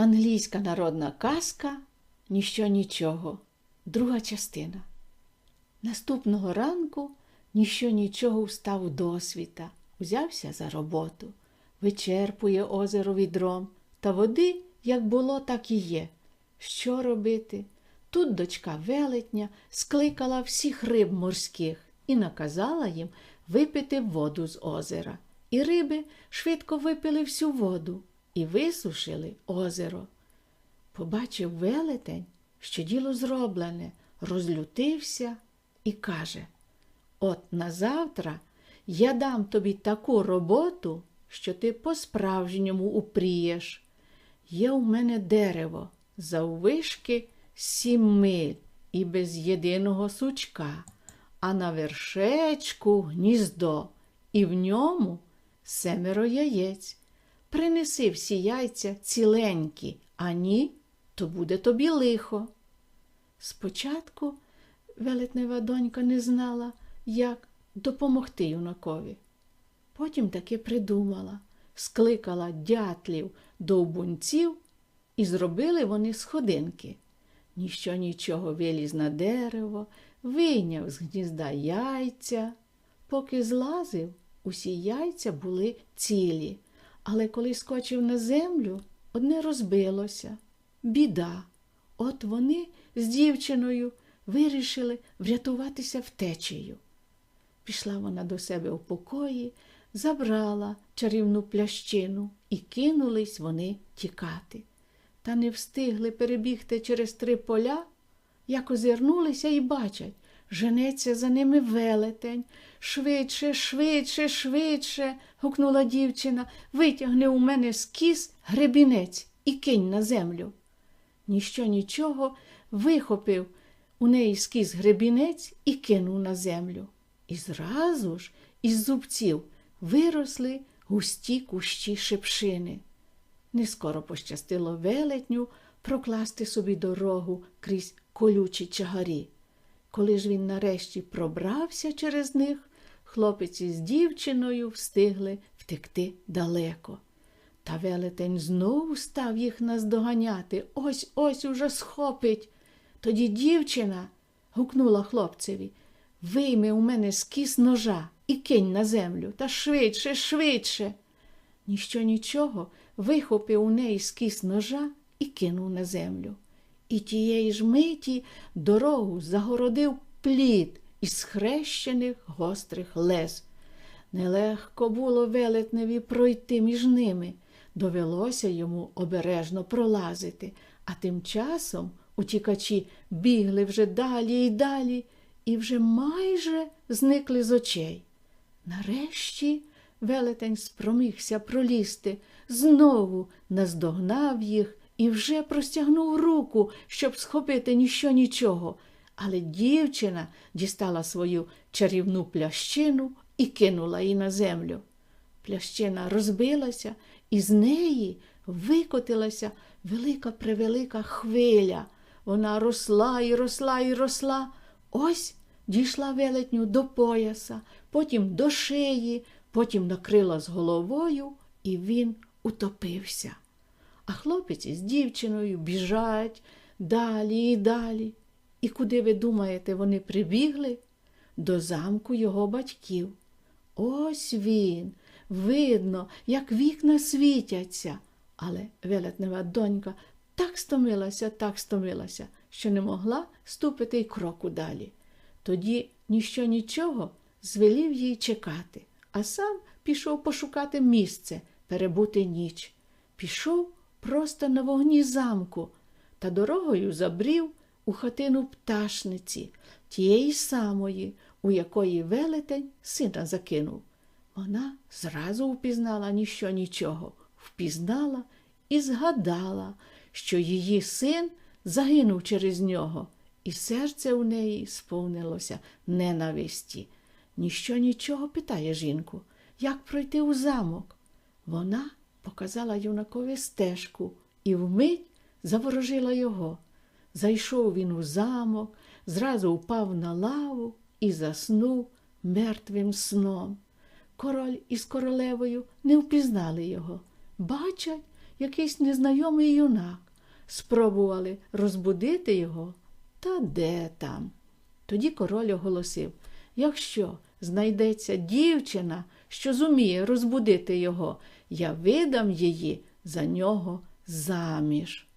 Англійська народна казка Ніщо нічого. Друга частина. Наступного ранку ніщо нічого встав досвіта, узявся за роботу, вичерпує озеро відром, та води, як було, так і є. Що робити? Тут дочка велетня скликала всіх риб морських і наказала їм випити воду з озера. І риби швидко випили всю воду і висушили озеро. Побачив велетень, що діло зроблене, розлютився і каже: От назавтра я дам тобі таку роботу, що ти по-справжньому упрієш. Є у мене дерево заввишки сім миль і без єдиного сучка, а на вершечку гніздо, і в ньому семеро яєць. Принеси всі яйця ціленькі, а ні, то буде тобі лихо. Спочатку велетнева донька не знала, як допомогти юнакові. Потім таки придумала, скликала дятлів довбунців, і зробили вони сходинки. Ніщо нічого виліз на дерево, вийняв з гнізда яйця. Поки злазив, усі яйця були цілі, але коли скочив на землю, одне розбилося. Біда. От вони з дівчиною вирішили врятуватися втечею. Пішла вона до себе в покої, забрала чарівну плящину і кинулись вони тікати. Та не встигли перебігти через три поля, як озирнулися і бачать, женеться за ними велетень. Швидше, швидше, швидше. гукнула дівчина, витягни у мене з гребінець і кинь на землю. Ніщо нічого вихопив у неї з гребінець і кинув на землю. І зразу ж із зубців виросли густі кущі шипшини. Не скоро пощастило велетню прокласти собі дорогу крізь колючі чагарі. Коли ж він нарешті пробрався через них, хлопець із дівчиною встигли втекти далеко. Та велетень знову став їх наздоганяти. Ось ось уже схопить. Тоді дівчина гукнула хлопцеві Вийми у мене з кіс ножа і кинь на землю, та швидше, швидше. Ніщо нічого вихопив у неї з кіс ножа і кинув на землю. І тієї ж миті дорогу загородив плід із схрещених гострих лез. Нелегко було велетневі пройти між ними. Довелося йому обережно пролазити, а тим часом утікачі бігли вже далі і далі і вже майже зникли з очей. Нарешті велетень спромігся пролізти, знову наздогнав їх і вже простягнув руку, щоб схопити ніщо нічого. Але дівчина дістала свою чарівну плящину і кинула її на землю. Плящина розбилася, і з неї викотилася велика превелика хвиля. Вона росла і росла і росла. Ось дійшла велетню до пояса, потім до шиї, потім накрила з головою, і він утопився. А хлопець із дівчиною біжать далі і далі. І куди ви думаєте, вони прибігли? До замку його батьків. Ось він. Видно, як вікна світяться. Але велетнева донька так стомилася, так стомилася, що не могла ступити й кроку далі. Тоді ніщо нічого звелів їй чекати, а сам пішов пошукати місце, перебути ніч. Пішов просто на вогні замку та дорогою забрів у хатину пташниці, тієї самої, у якої велетень сина закинув. Вона зразу впізнала ніщо нічого, впізнала і згадала, що її син загинув через нього, і серце у неї сповнилося ненависті. Ніщо нічого питає жінку, як пройти у замок. Вона показала юнакові стежку і вмить заворожила його. Зайшов він у замок, зразу впав на лаву і заснув мертвим сном. Король із королевою не впізнали його. Бачать, якийсь незнайомий юнак. Спробували розбудити його, та де там. Тоді король оголосив якщо знайдеться дівчина, що зуміє розбудити його, я видам її за нього заміж.